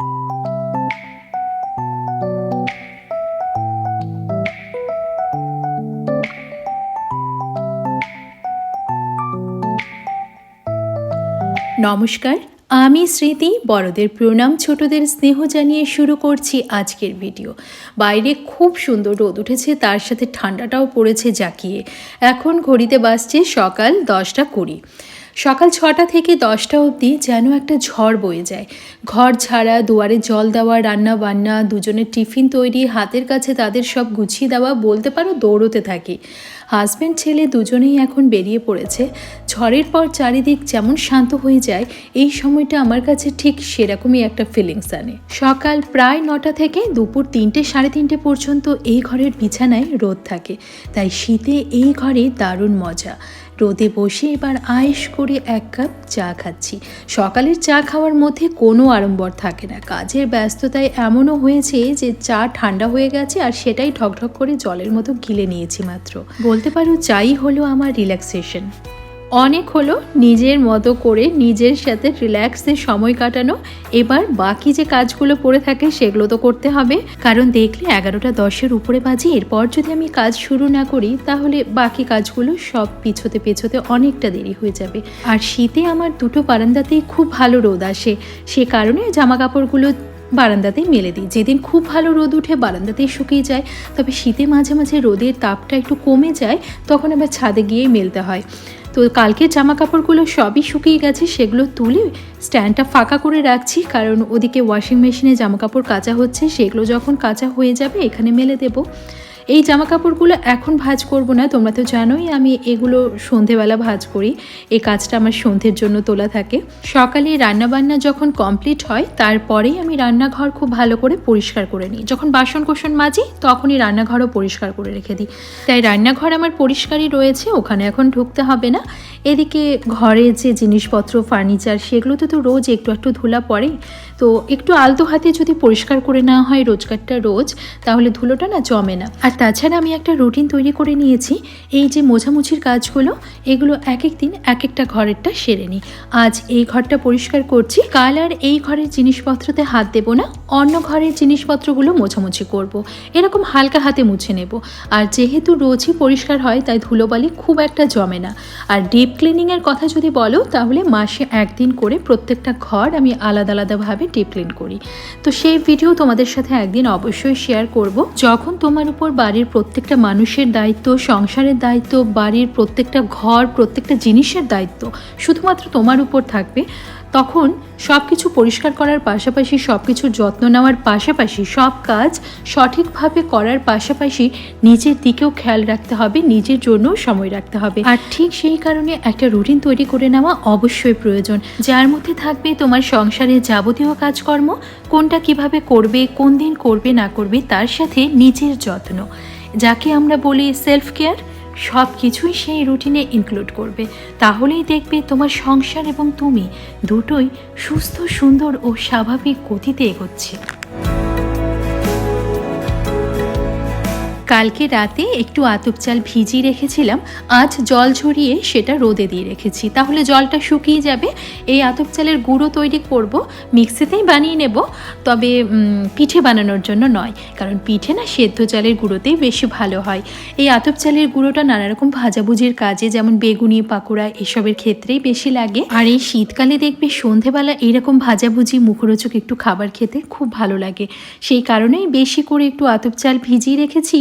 নমস্কার, আমি স্মৃতি, বড়দের প্রণাম, ছোটদের স্নেহ জানিয়ে শুরু করছি আজকের ভিডিও। বাইরে খুব সুন্দর রোদ উঠেছে, তার সাথে ঠান্ডাটাও পড়েছে জাকিয়ে। এখন ঘড়িতে বাসছে সকাল দশটা কুড়ি। সকাল ছটা থেকে দশটা অবধি যেন একটা ঝড় বয়ে যায়। ঘর ছাড়া, দুয়ারে জল দেওয়া, রান্না বান্না, দুজনের টিফিন তৈরি, হাতের কাছে তাদের সব গুছিয়ে দেওয়া, বলতে পারো দৌড়তে থাকি। হাজব্যান্ড ছেলে দুজনেই এখন বেরিয়ে পড়েছে। ঝড়ের পর চারিদিক যেমন শান্ত হয়ে যায়, এই সময়টা আমার কাছে ঠিক সেরকমই একটা ফিলিংস আনে। সকাল প্রায় নটা থেকে দুপুর তিনটে, সাড়ে তিনটে পর্যন্ত এই ঘরের বিছানায় রোদ থাকে। তাই শীতে এই ঘরে দারুণ মজা। রোদে বসে এবার আয়েস করে এক কাপ চা খাচ্ছি। সকালের চা খাওয়ার মধ্যে কোনো আড়ম্বর থাকে না। কাজের ব্যস্ততায় এমনও হয়েছে যে চা ঠান্ডা হয়ে গেছে আর সেটাই ঠকঠক করে জলের মতো গিলে নিয়েছি মাত্র। বলতে পারো, চাই হলো আমার রিল্যাক্সেশন। অনেক হলো নিজের মতো করে নিজের সাথে রিল্যাক্সে সময় কাটানো। এবার বাকি যে কাজগুলো পড়ে থাকে সেগুলো তো করতে হবে। কারণ দেখলে এগারোটা দশের উপরে বাজে। এরপর যদি আমি কাজ শুরু না করি, তাহলে বাকি কাজগুলো সব পিছোতে পেছোতে অনেকটা দেরি হয়ে যাবে। আর শীতে আমার দুটো বারান্দাতেই খুব ভালো রোদ আসে। সে কারণে জামা কাপড়গুলো বারান্দাতেই মেলে দিই। যেদিন খুব ভালো রোদ উঠে বারান্দাতেই শুকিয়ে যায়। তবে শীতে মাঝে মাঝে রোদের তাপটা একটু কমে যায়, তখন আবার ছাদে গিয়েই মেলতে হয়। তো কালকে জামা কাপড়গুলো সবই শুকিয়ে গেছে, সেগুলো তুলে স্ট্যান্ডটা ফাঁকা করে রাখছি, কারণ ওদিকে ওয়াশিং মেশিনে জামা কাপড় কাচা হচ্ছে, সেগুলো যখন কাচা হয়ে যাবে এখানে মেলে দেবো। এই জামা কাপড়গুলো এখন ভাজ করব না, তোমরা তো জানোই আমি এগুলো সন্ধেবেলা ভাজ করি। এই কাজটা আমার সন্ধ্যের জন্য তোলা থাকে। সকালে রান্নাবান্না যখন কমপ্লিট হয়, তারপরেই আমি রান্নাঘর খুব ভালো করে পরিষ্কার করে নিই। যখন বাসন কোসন মাজি, তখনই রান্নাঘরও পরিষ্কার করে রেখে দিই। তাই রান্নাঘর আমার পরিষ্কারই রয়েছে, ওখানে এখন ঢুকতে হবে না। এদিকে ঘরে যে জিনিসপত্র, ফার্নিচার, সেগুলোতে তো রোজ একটু একটু ধুলা পড়ে। তো একটু আলতো হাতে যদি পরিষ্কার করে নেওয়া হয় রোজগারটা রোজ, তাহলে ধুলোটা না জমে না। আর তাছাড়া আমি একটা রুটিন তৈরি করে নিয়েছি, এই যে মোছামুছির কাজগুলো, এগুলো এক এক দিন এক একটা ঘরেরটা সেরে নিই। আজ এই ঘরটা পরিষ্কার করছি, কাল আর এই ঘরের জিনিসপত্রতে হাত দেব না, অন্য ঘরের জিনিসপত্রগুলো মোছামুছি করব। এরকম হালকা হাতে মুছে নেব। আর যেহেতু রোজই পরিষ্কার হয়, তাই ধুলোবালি খুব একটা জমে না। আর ডিপ ক্লিনিংয়ের কথা যদি বলো, তাহলে মাসে একদিন করে প্রত্যেকটা ঘর আমি আলাদা আলাদাভাবে ডিপ ক্লিন করি। তো সেই ভিডিও তোমাদের সাথে একদিন অবশ্যই শেয়ার করব। যখন তোমার উপর বাড়ির প্রত্যেকটা মানুষের দায়িত্ব, সংসারের দায়িত্ব, বাড়ির প্রত্যেকটা ঘর, প্রত্যেকটা জিনিসের দায়িত্ব, শুধুমাত্র তোমার উপর থাকবে তখন সব কিছু পরিষ্কার করার পাশাপাশি সব কিছুর যত্ন নেওয়ার পাশাপাশি সব কাজ সঠিকভাবে করার পাশাপাশি নিজের দিকেও খেয়াল রাখতে হবে, নিজের জন্যও সময় রাখতে হবে। আর ঠিক সেই কারণে একটা রুটিন তৈরি করে নেওয়া অবশ্যই প্রয়োজন। যার মধ্যে থাকবে তোমার সংসারের যাবতীয় কাজকর্ম, কোনটা কীভাবে করবে, কোন দিন করবে না করবে, তার সাথে নিজের যত্ন। যাকে আমরা বলি সেলফ কেয়ার সব কিছুই সেই রুটিনে ইনক্লুড করবে। তাহলেই দেখবে তোমার সংসার এবং তুমি দুটোই সুস্থ, সুন্দর ও স্বাভাবিক গতিতে এগোচ্ছে। কালকে রাতে একটু আতপ চাল ভিজিয়ে রেখেছিলাম। আজ জল ঝরিয়ে সেটা রোদে দিয়ে রেখেছি। তাহলে জলটা শুকিয়ে যাবে। এই আতপ চালের গুঁড়ো তৈরি করব। মিক্সিতেই বানিয়ে নেব। তবে পিঠে বানানোর জন্য নয়। কারণ পিঠে না সেদ্ধ চালের গুঁড়োতেই বেশি ভালো হয়। এই আতপ চালের গুঁড়োটা নানা রকম ভাজাভুজির কাজে, যেমন বেগুনি, পাকোড়া এসবের ক্ষেত্রেই বেশি লাগে। আর এই শীতকালে দেখবে সন্ধেবেলা এইরকম ভাজাভুজি, মুখরোচক একটু খাবার খেতে খুব ভালো লাগে। সেই কারণেই বেশি করে একটু আতপ চাল ভিজিয়ে রেখেছি।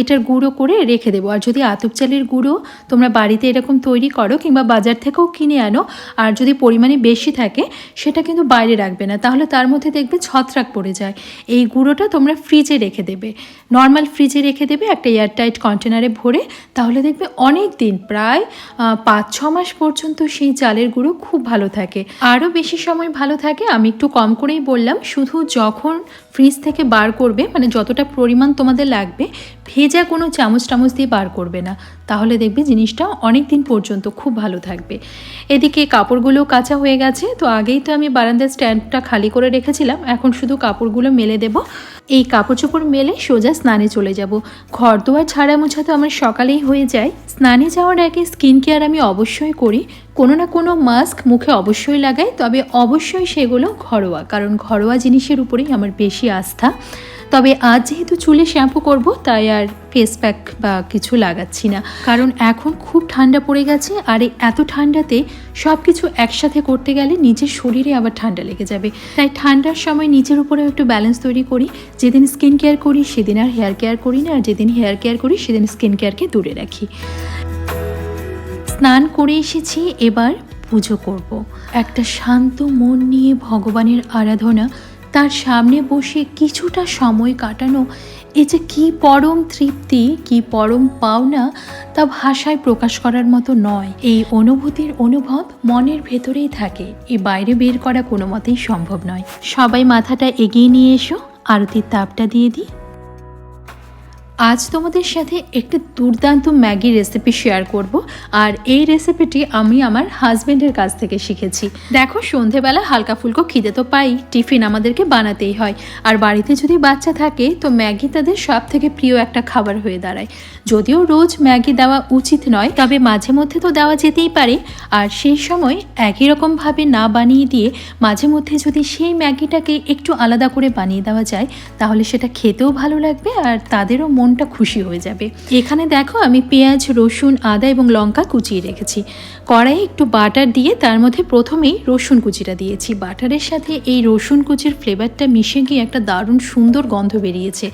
এটার গুঁড়ো করে রেখে দেবো। আর যদি আতপ চালের গুঁড়ো তোমরা বাড়িতে এরকম তৈরি করো কিংবা বাজার থেকেও কিনে আনো, আর যদি পরিমাণে বেশি থাকে, সেটা কিন্তু বাইরে রাখবে না। তাহলে তার মধ্যে দেখবে ছত্রাক পড়ে যায়। এই গুঁড়োটা তোমরা ফ্রিজে রেখে দেবে। নর্মাল ফ্রিজে রেখে দেবে একটা এয়ারটাইট কন্টেনারে ভরে। তাহলে দেখবে অনেক দিন, প্রায় পাঁচ, ছ মাস পর্যন্ত সেই চালের গুঁড়ো খুব ভালো থাকে। আরও বেশি সময় ভালো থাকে, আমি একটু কম করেই বললাম। শুধু যখন ফ্রিজ থেকে বার করবে মানে যতটা পরিমাণ তোমাদের লাগবে ভেজা কোনো চামচ টামচ দিয়ে বার করবে না। তাহলে দেখবে জিনিসটা অনেক দিন পর্যন্ত খুব ভালো থাকবে। এদিকে কাপড়গুলো কাঁচা হয়ে গেছে, তো আগেই তো আমি বারান্দার স্ট্যান্ডটা খালি করে রেখেছিলাম, এখন শুধু কাপড়গুলো মেলে দেব। এই কাপড় চোপড় মেলে সোজা স্নানে চলে যাব। ঘর দুয়ার ছাড়া মোছা তো আমার সকালেই হয়ে যায়। স্নানে যাওয়ার আগে স্কিন কেয়ার আমি অবশ্যই করি। কোনো না কোনো মাস্ক মুখে অবশ্যই লাগাই, তবে অবশ্যই সেগুলো ঘরোয়া, কারণ ঘরোয়া জিনিসের উপরেই আমার বেশি আস্থা। তবে আজ যেহেতু চুলে শ্যাম্পু করব, তাই আর ফেস প্যাক বা কিছু লাগাচ্ছি না। কারণ এখন খুব ঠান্ডা পড়ে গেছে, আর এত ঠান্ডাতে সব কিছু একসাথে করতে গেলে নিজের শরীরে আবার ঠান্ডা লেগে যাবে। তাই ঠান্ডার সময় নিজের উপরেও একটু ব্যালেন্স তৈরি করি। যেদিন স্কিন কেয়ার করি, সেদিন আর হেয়ার কেয়ার করি না, আর যেদিন হেয়ার কেয়ার করি, সেদিন স্কিন কেয়ারকে দূরে রাখি। স্নান করে এসেছি, এবার পুজো করব। একটা শান্ত মন নিয়ে ভগবানের আরাধনা তার সামনে বসে কিছুটা সময় কাটানো এ যে কী পরম তৃপ্তি, কী পরম পাওনা তা ভাষায় প্রকাশ করার মতো নয়। এই অনুভূতির অনুভব মনের ভেতরেই থাকে। এ বাইরে বের করা কোনো মতেই সম্ভব নয়। সবাই মাথাটা এগিয়ে নিয়ে এসো। আরতির তাপটা দিয়ে দিই। আজ তোমাদের সাথে একটি দুর্দান্ত ম্যাগি রেসিপি শেয়ার করব, আর এই রেসিপিটি আমি আমার হাজবেন্ডের কাছ থেকে শিখেছি। দেখো, সন্ধেবেলা হালকা ফুলকো খিদে তো পাই, টিফিন আমাদেরকে বানাতেই হয়। আর বাড়িতে যদি বাচ্চা থাকে, তো ম্যাগি তাদের সব থেকে প্রিয় একটা খাবার হয়ে দাঁড়ায়। যদিও রোজ ম্যাগি দেওয়া উচিত নয়, তবে মাঝে মধ্যে তো দেওয়া যেতেই পারে। আর সেই সময় একই রকমভাবে না বানিয়ে দিয়ে মাঝে মধ্যে যদি সেই ম্যাগিটাকে একটু আলাদা করে বানিয়ে দেওয়া যায়, তাহলে সেটা খেতেও ভালো লাগবে আর তাদেরও মনটা খুশি হয়ে যাবে। এখানে দেখো আমি পেঁয়াজ, রসুন, আদা এবং লঙ্কা কুচিয়ে রেখেছি। কড়াইয়ে একটু বাটার দিয়ে তার মধ্যে প্রথমেই রসুন কুচিটা দিয়েছি। বাটারের সাথে এই রসুন কুচির ফ্লেভারটা মিশে গিয়ে একটা দারুণ সুন্দর গন্ধ বেরিয়েছে।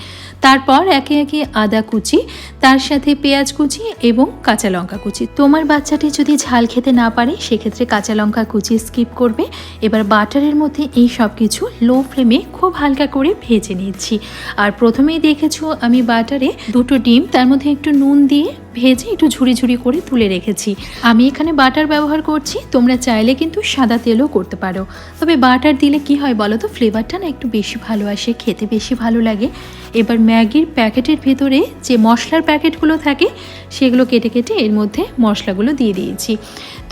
তারপর একে একে আদা কুচি, তার সাথে পেঁয়াজ কুচি এবং কাঁচা লঙ্কা কুচি। তোমার বাচ্চাটি যদি ঝাল খেতে না পারে, সেক্ষেত্রে কাঁচা লঙ্কা কুচি স্কিপ করবে। এবার বাটারের মধ্যে এই সব কিছু লো ফ্লেমে খুব হালকা করে ভেজে নিচ্ছি। আর প্রথমেই দেখেছ আমি বাটারে দুটো ডিম, তার মধ্যে একটু নুন দিয়ে ভেজে একটু ঝুড়ি ঝুড়ি করে তুলে রেখেছি। আমি এখানে বাটার ব্যবহার করছি, তোমরা চাইলে কিন্তু সাদা তেলও করতে পারো। তবে বাটার দিলে কি হয় বলো তো? ফ্লেভারটা না একটু বেশি ভালো আসে, খেতে বেশি ভালো লাগে। এবার ম্যাগির প্যাকেটের ভেতরে যে মশলার প্যাকেটগুলো থাকে, সেগুলো কেটে কেটে এর মধ্যে মশলাগুলো দিয়ে দিয়েছি।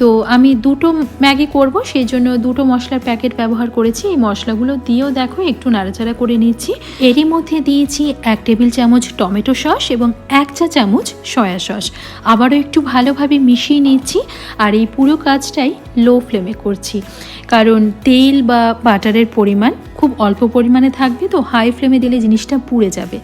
তো আমি দুটো ম্যাগি করব, সেই জন্য দুটো মশলার প্যাকেট ব্যবহার করেছি। এই মশলাগুলো দিয়েও দেখো, একটু নাড়াচাড়া করে নিচ্ছি। এরই মধ্যে দিয়েছি এক টেবিল চামচ টমেটো সস এবং এক চা চামচ সয়া সস। আবারও একটু ভালোভাবে মিশিয়ে নিচ্ছি আর এই পুরো কাজটাই লো ফ্লেমে করছি। কারণ তেল বা বাটারের পরিমাণ খুব অল্প পরিমাণে থাকবে তো হাই ফ্লেমে দিলে জিনিসটা পুড়ে যাবে।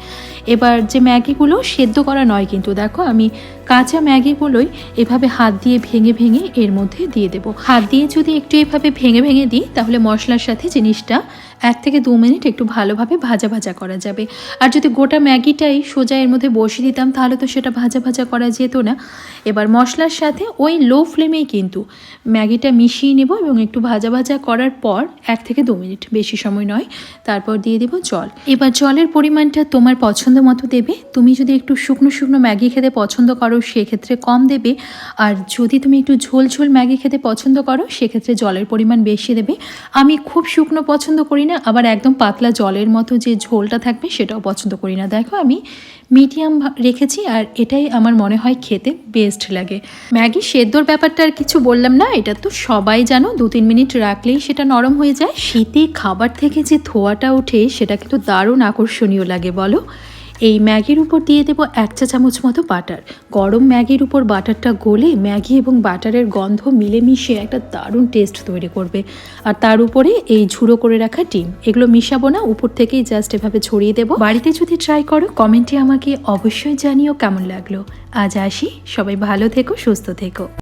এবার যে ম্যাগিগুলো সেদ্ধ করা নয় কিন্তু দেখো, আমি কাঁচা ম্যাগিগুলোই এভাবে হাত দিয়ে ভেঙে ভেঙে এর মধ্যে দিয়ে দেবো। হাত দিয়ে যদি একটু এভাবে ভেঙে ভেঙে দিই, তাহলে মশলার সাথে জিনিসটা এক থেকে দু মিনিট একটু ভালোভাবে ভাজা ভাজা করা যাবে। আর যদি গোটা ম্যাগিটাই সোজা এর মধ্যে বসিয়ে দিতাম, তাহলে তো সেটা ভাজা ভাজা করা যেত না। এবার মশলার সাথে ওই লো ফ্লেমেই কিন্তু ম্যাগিটা মিশিয়ে নেব এবং একটু ভাজা ভাজা করার পর এক থেকে দু মিনিট, বেশি সময় নয়। তারপর দিয়ে দেব জল। এবার জলের পরিমাণটা তোমার পছন্দ মতো দেবে। তুমি যদি একটু শুকনো শুকনো ম্যাগি খেতে পছন্দ করো সেক্ষেত্রে কম দেবে। আর যদি তুমি একটু ঝোল ঝোল ম্যাগি খেতে পছন্দ করো, সেক্ষেত্রে জলের পরিমাণ বেশি দেবে। আমি খুব শুকনো পছন্দ করি না, আবার একদম পাতলা জলের মতো যে ঝোলটা থাকবে, সেটাও পছন্দ করি না। দেখো, আমি মিডিয়াম রেখেছি, আর এটাই আমার মনে হয় খেতে বেস্ট লাগে। ম্যাগি সেদ্ধর ব্যাপারটা আর কিছু বললাম না, এটা তো সবাই জানো, দু তিন মিনিট রাখলেই সেটা নরম হয়ে যায়। শীতে খাবার থেকে যে ধোয়াটা ওঠে, সেটা কিন্তু দারুণ আকর্ষণীয় লাগে, বলো? এই ম্যাগির উপর দিয়ে দেবো এক চা চামচ মতো বাটার। গরম ম্যাগির উপর বাটারটা গলে ম্যাগি এবং বাটারের গন্ধ মিলেমিশে একটা দারুণ টেস্ট তৈরি করবে। আর তার উপরে এই ঝুড়ো করে রাখা ডিম। এগুলো মিশাবো না, উপর থেকেই জাস্ট এভাবে ছড়িয়ে দেবো। বাড়িতে যদি ট্রাই করো কমেন্টে আমাকে অবশ্যই জানিও কেমন লাগল। আজ আসি, সবাই ভালো থেকো, সুস্থ থেকো।